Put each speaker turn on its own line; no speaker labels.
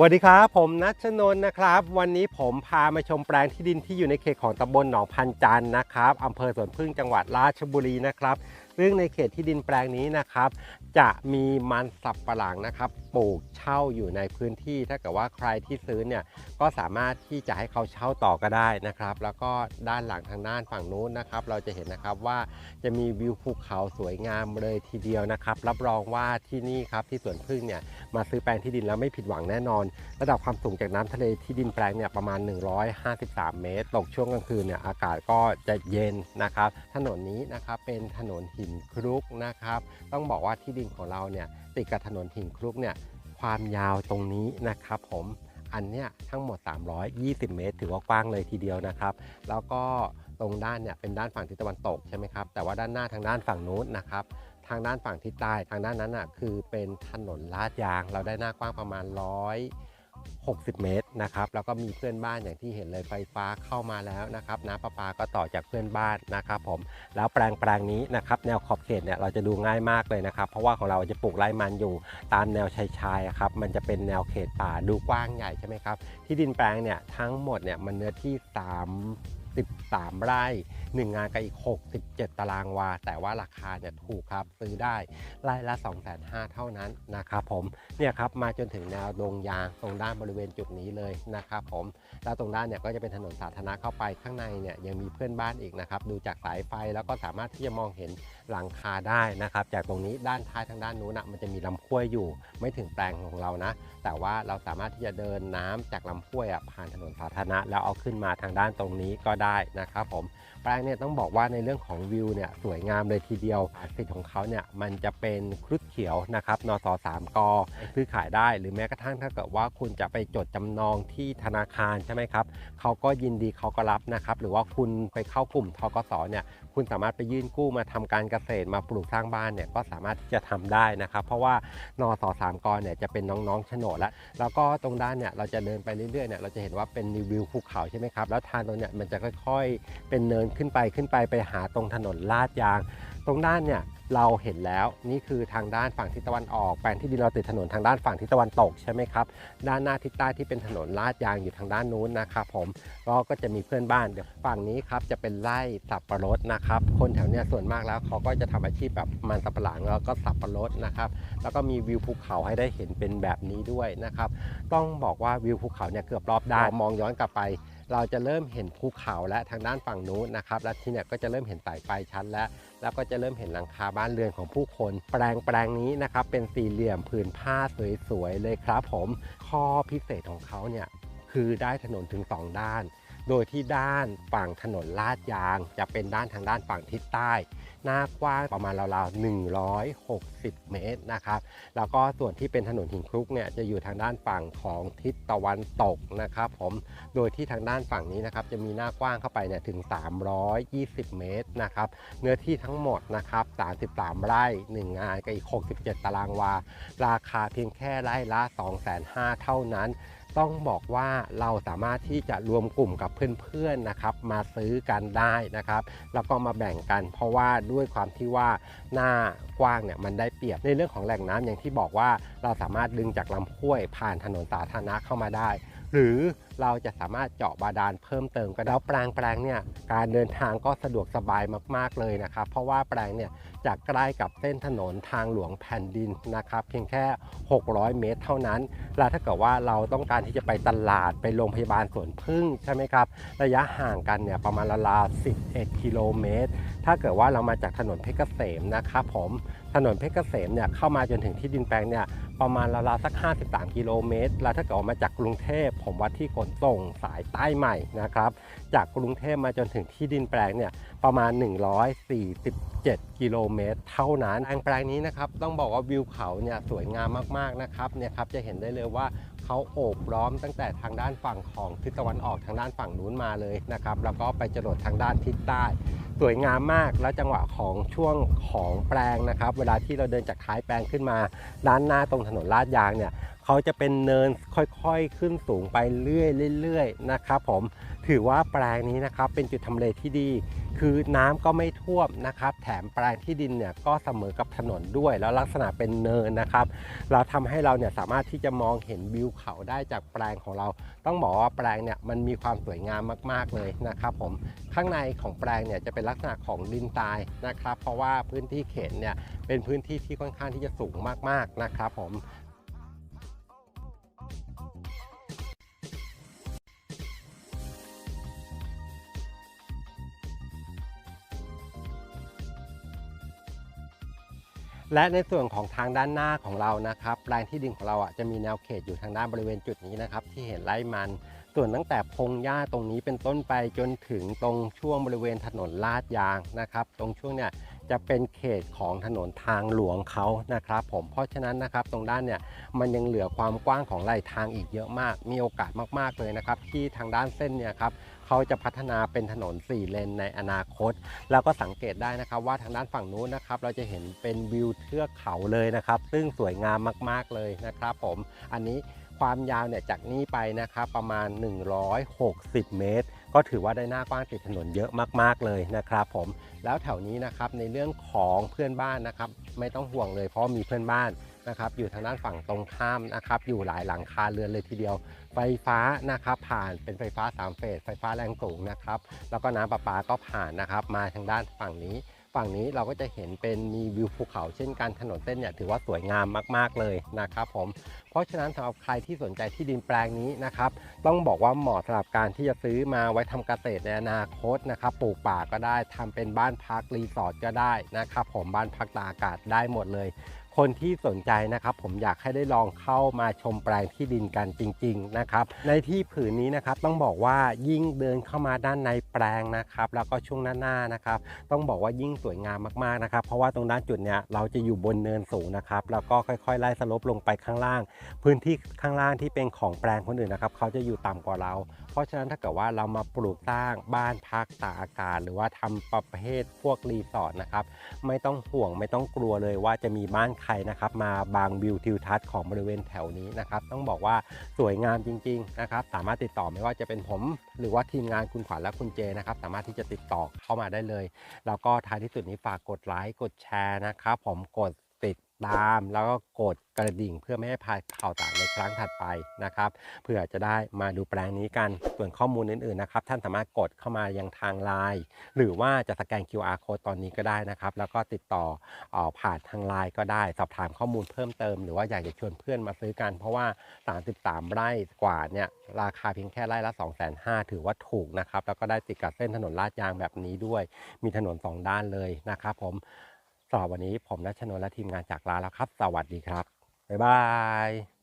สวัสดีครับ ผมนัชนนนะครับ วันนี้ผมพามาชมแปลงที่ดินที่อยู่ในเขตของตำบลหนองพันจันทร์นะครับอำเภอสวนพึ่งจังหวัดราชบุรีนะครับ ซึ่งในเขตที่ดินแปลงนี้นะครับ จะมีมันสับปะหลังนะครับปลูกเช่าอยู่ในพื้นที่ถ้าเกิดว่าใครที่ซื้อเนี่ยก็สามารถที่จะให้เขาเช่าต่อก็ได้นะครับ แล้วก็ด้านหลังทางด้านฝั่งนู้นนะครับ เราจะเห็นนะครับว่าจะมีวิวภูเขาสวยงามเลยทีเดียวนะครับ รับรองว่าที่นี่ครับที่สวนพึ่งเนี่ยมาซื้อแปลงที่ดินแล้วไม่ผิดหวังแน่นอน ระดับความสูงจากน้ำทะเลที่ดินแปลงเนี่ยประมาณ 153 เมตร ตกช่วงกลางคืนเนี่ยอากาศก็จะเย็นนะครับ ถนนนี้นะครับเป็นถนนหินครุกนะครับ ต้องบอกว่าที่ดินของเราเนี่ยติดกับถนนหินครุกเนี่ยความยาวตรงนี้นะครับผมอันเนี้ยทั้งหมด 320 เมตร ถือว่ากว้างเลยทีเดียวนะครับ แล้วก็ตรงด้านเนี่ยเป็นด้านฝั่งทิศตะวันตกใช่ไหมครับ แต่ว่าด้านหน้าทางด้านฝั่งนู้นนะครับ ทางด้านฝั่งทิศใต้ทางด้านนั้นอะคือเป็นถนนลาดยาง เราได้หน้ากว้างประมาณ 60 เมตรนะครับแล้วก็มีเพื่อนบ้านอย่างที่เห็นเลยไฟฟ้าเข้ามาแล้วนะครับน้ำประปาก็ต่อจากเพื่อนบ้านนะครับผมแล้วแปลงแปลงนี้นะครับแนวขอบเขตเนี่ยเราจะดูง่ายมากเลยนะครับเพราะว่าของเราจะปลูกไร่มันอยู่ตามแนวชายชายครับมันจะเป็นแนวเขตป่าดูกว้างใหญ่ใช่ไหมครับที่ดินแปลงเนี่ยทั้งหมดเนี่ยมันเนื้อที่ 13 ไร่ 1 งานกับอีก 67 ตารางวา แต่ว่าราคาเนี่ยถูกครับซื้อได้ไร่ละ 2 5 0 0 0เท่านั้นนะครับผมเนี่ยครับมาจนถึงแนวดงยางตรงด้านบริเวณจุดนี้เลยนะครับผมแล้วตรงด้านเนี่ยก็จะเป็นถนนสาธารณะเข้าไปข้างในเนี่ยยังมีเพื่อนบ้านอีกนะครับดูจากสายไฟแล้วก็สามารถที่จะมองเห็น หลังคาได้นะครับ จากตรงนี้ด้านท้ายทางด้านนู้นนะมันจะมีลำห้วยอยู่ ไม่ถึงแปลงของเรานะ แต่ว่าเราสามารถที่จะเดินน้ำจากลำห้วยผ่านถนนสาธารณะแล้วเอาขึ้นมาทางด้านตรงนี้ก็ได้นะครับผมแปลงเนี่ยต้องบอกว่าในเรื่องของวิวเนี่ยสวยงามเลยทีเดียวสิทธิ์ของเขาเนี่ยมันจะเป็นครุฑเขียวนะครับนสสามกซื้อขายได้หรือแม้กระทั่งถ้าเกิดว่าคุณจะไปจดจำนองที่ธนาคารใช่ไหมครับเขาก็ยินดีเขาก็รับนะครับหรือว่าคุณไปเข้ากลุ่มทกสเนี่ยคุณสามารถไปยื่นกู้มาทำการเกษตรมาปลูกสร้างบ้านเนี่ยก็สามารถจะทำได้นะครับ เพราะว่านอสสามกเนี่ยจะเป็นน้องๆโฉนดแล้วแล้วก็ตรงด้านเนี่ยเราจะเดินไปเรื่อยๆเนี่ยเราจะเห็นว่าเป็นวิวภูเขาใช่ไหมครับแล้วทางตรงเนี่ยมันจะค่อยๆ เป็นเนินขึ้นไปขึ้นไปไปหาตรงถนนลาดยาง ตรงด้านเนี่ยเราเห็นแล้วนี่คือทางด้านฝั่งทิศตะวันออกแปลงที่ดินเราติดถนนทางด้านฝั่งทิศตะวันตกใช่ไหมครับด้านหน้าทิศใต้ที่เป็นถนนลาดยางอยู่ทางด้านนู้นนะครับผมก็ก็จะมีเพื่อนบ้านเดี๋ยวฝั่งนี้ครับจะเป็นไร่สับปะรดนะครับคนแถวเนี้ยส่วนมากแล้วเขาก็จะทำอาชีพแบบมันสับปะหลังแล้วก็สับปะรดนะครับแล้วก็มีวิวภูเขาให้ได้เห็นเป็นแบบนี้ด้วยนะครับต้องบอกว่าวิวภูเขาเนี่ยเกือบรอบด้านมองย้อนกลับไปเราจะเริ่มเห็นภูเขาและทางด้านฝั่งนู้นนะครับและที่เนี่ยก็จะเริ่มเห็นสายไฟชั้นแล้ว แล้วก็จะเริ่มเห็นหลังคาบ้านเรือนของผู้คน แปลงแปลงนี้นะครับเป็นสี่เหลี่ยมผืนผ้าสวยๆเลยครับผมข้อพิเศษของเขาเนี่ยคือได้ถนนถึงสองด้าน โดยที่ด้านฝั่งถนนลาดยาง จะเป็นด้านทางด้านฝั่งทิศใต้ หน้ากว้างประมาณราวๆ 160 เมตรนะครับ แล้วก็ส่วนที่เป็นถนนหินคลุกเนี่ยจะอยู่ทางด้านฝั่งของทิศตะวันตกนะครับผม โดยที่ทางด้านฝั่งนี้นะครับจะมีหน้ากว้างเข้าไปเนี่ยถึง 320 เมตรนะครับ เนื้อที่ทั้งหมดนะครับ 33 ไร่ 1 งานกับอีก 67 ตารางวา ราคาเพียงแค่ไร่ละ 2,500 เท่านั้น ต้องบอกว่าเราสามารถที่จะรวมกลุ่มกับเพื่อนๆนะครับ มาซื้อกันได้นะครับ แล้วก็มาแบ่งกัน เพราะว่าด้วยความที่ว่าหน้ากว้างเนี่ยมันได้เปรียบในเรื่องของแหล่งน้ำอย่างที่บอกว่าเราสามารถดึงจากลำห้วยผ่านถนนสาธารณะเข้ามาได้ หรือเราจะสามารถเจาะบาดาลเพิ่มเติมก็ได้แล้วแปลงแปลงเนี่ยการเดินทางก็สะดวกสบายมากๆเลยนะครับ เพราะว่าแปลงเนี่ยจะใกล้กับเส้นถนนทางหลวงแผ่นดินนะครับ เพียงแค่ 600 เมตรเท่านั้น แล้วถ้าเกิดว่าเราต้องการที่จะไปตลาดไปโรงพยาบาลสวนพึ่งใช่ไหมครับ ระยะห่างกันเนี่ยประมาณราวๆ11 กิโลเมตร ถ้าเกิดว่าเรามาจากถนนเพชรเกษมนะครับผมถนนเพชรเกษมเนี่ยเข้ามาจนถึงที่ดินแปลงเนี่ย ประมาณราวๆสัก 53 กิโลเมตร แล้วถ้าเกิดออกมาจากกรุงเทพผมวัดที่ขนส่งสายใต้ใหม่นะครับ จากกรุงเทพมาจนถึงที่ดินแปลงเนี่ยประมาณ 147 กิโลเมตร เท่านั้นแปลงแปลงนี้นะครับต้องบอกว่าวิวเขาเนี่ยสวยงามมากๆนะครับเนี่ยครับจะเห็นได้เลยว่า เขาโอบล้อมตั้งแต่ทางด้านฝั่งของทิศตะวันออกทางด้านฝั่งนู้นมาเลยนะครับ แล้วก็ไปจรดทางด้านทิศใต้ สวยงามมากแล้วจังหวะของช่วงของแปลงนะครับ เวลาที่เราเดินจากท้ายแปลงขึ้นมาด้านหน้าตรงถนนลาดยางเนี่ยเขาจะเป็นเนินค่อยๆขึ้นสูงไปเรื่อยๆเรื่อยๆนะครับผม ถือว่าแปลงนี้นะครับเป็นจุดทำเลที่ดี คือน้ำก็ไม่ท่วมนะครับ แถมแปลงที่ดินเนี่ยก็เสมอกับถนนด้วย แล้วลักษณะเป็นเนินนะครับ เราทำให้เราเนี่ยสามารถที่จะมองเห็นวิวเขาได้จากแปลงของเรา ต้องบอกว่าแปลงเนี่ยมันมีความสวยงามมาก ๆเลยนะครับ ผมข้างในของแปลงเนี่ยจะเป็นลักษณะของดินทรายนะครับ เพราะว่าพื้นที่เขตเนี่ยเป็นพื้นที่ที่ค่อนข้างที่จะสูงมากๆนะครับ ผม และในส่วนของทางด้านหน้าของเรานะครับแปลงที่ดินของเราอะจะมีแนวเขตอยู่ทางด้านบริเวณจุดนี้นะครับที่เห็นไร่มัน ส่วนตั้งแต่พงหญ้าตรงนี้เป็นต้นไปจนถึงตรงช่วงบริเวณถนนลาดยางนะครับ ตรงช่วงเนี่ย จะเป็นเขตของถนนทางหลวงเขานะครับ ผมเพราะฉะนั้นนะครับตรงด้านเนี่ยมันยังเหลือความกว้างของไหลทางอีกเยอะมาก มีโอกาสมากๆเลยนะครับ ที่ทางด้านเส้นเนี่ยครับเขาจะพัฒนาเป็นถนน 4 เลนในอนาคต แล้วก็สังเกตได้นะครับว่าทางด้านฝั่งนู้นนะครับ เราจะเห็นเป็นวิวเทือกเขาเลยนะครับ ซึ่งสวยงามมากๆเลยนะครับ ผมอันนี้ความยาวเนี่ยจากนี้ไปนะครับประมาณ 160 เมตร ก็ถือว่าได้หน้ากว้างติดถนนเยอะมากๆเลยนะครับผมแล้วแถวนี้นะครับในเรื่องของเพื่อนบ้านนะครับไม่ต้องห่วงเลยเพราะมีเพื่อนบ้านนะครับอยู่ทางด้านฝั่งตรงข้ามนะครับอยู่หลายหลังคาเรือนเลยทีเดียว ไฟฟ้านะครับผ่านเป็นไฟฟ้า 3 เฟส ไฟฟ้าแรงสูงนะครับแล้วก็น้ำประปาก็ผ่านนะครับมาทางด้านฝั่งนี้ ฝั่งนี้เราก็จะเห็นเป็นมีวิวภูเขาเช่นกันถนนเส้นเนี่ยถือว่าสวยงามมากๆเลยนะครับผมเพราะฉะนั้นสำหรับใครที่สนใจที่ดินแปลงนี้นะครับต้องบอกว่าเหมาะสำหรับการที่จะซื้อมาไว้ทำเกษตรในอนาคตนะครับปลูกป่าก็ได้ทำเป็นบ้านพักรีสอร์ทก็ได้นะครับผมบ้านพักตากอากาศได้หมดเลย คนที่สนใจนะครับ ผมอยากให้ได้ลองเข้ามาชมแปลงที่ดินกันจริง ๆนะครับ ในที่ผืนนี้นะครับต้องบอกว่ายิ่งเดินเข้ามาด้านในแปลงนะครับ แล้วก็ช่วงหน้าๆนะครับ ต้องบอกว่ายิ่งสวยงามมากๆนะครับ เพราะว่าตรงด้านจุดเนี้ยเราจะอยู่บนเนินสูงนะครับ แล้วก็ค่อยๆไล่สลบลงไปข้างล่าง พื้นที่ข้างล่างที่เป็นของแปลงคนอื่นนะครับเขาจะอยู่ต่ำกว่าเรา เพราะฉะนั้นถ้าเกิดว่าเรามาปลูกสร้างบ้านพักตากอากาศ หรือว่าทำประเภทพวกรีสอร์ทนะครับไม่ต้องห่วงไม่ต้องกลัวเลยว่าจะมีบ้านครนะครับมาบางวิวทิวทัศน์ของบริเวณแถวนี้นะครับ ต้องบอกว่าสวยงามจริง ๆนะครับ สามารถติดต่อไม่ว่าจะเป็นผม หรือว่าทีมงานคุณขวัญและคุณเจนะครับ สามารถที่จะติดต่อเข้ามาได้เลย แล้วก็ท้ายที่สุดนี้ฝากกดไลค์กดแชร์นะครับ ผมกด ตามแล้วก็กดกระดิ่งเพื่อไม่ให้พลาดข่าวสารในครั้งถัดไปนะครับเพื่อจะได้มาดูแปลงนี้กันส่วนข้อมูลอื่นๆนะครับท่านสามารถกดเข้ามายังทางไลน์หรือว่าจะสแกน QR code ตอนนี้ก็ได้นะครับ แล้วก็ติดต่อออผ่านทางไลน์ก็ได้สอบถามข้อมูลเพิ่มเติม หรือว่าอยากจะชวนเพื่อนมาซื้อกัน เพราะว่า 33 ไร่กว่าเนี่ยราคาเพียงแค่ไร่ละ 2 5 0 0 0ถือว่าถูกนะครับแล้วก็ได้ติดกับเส้นถนนลาดยางแบบนี้ด้วย มีถนน 2 ด้านเลยนะครับผม สำหรับวันนี้ผมนัชนนท์และทีมงานจากลาแล้วครับ สวัสดีครับ บ๊ายบาย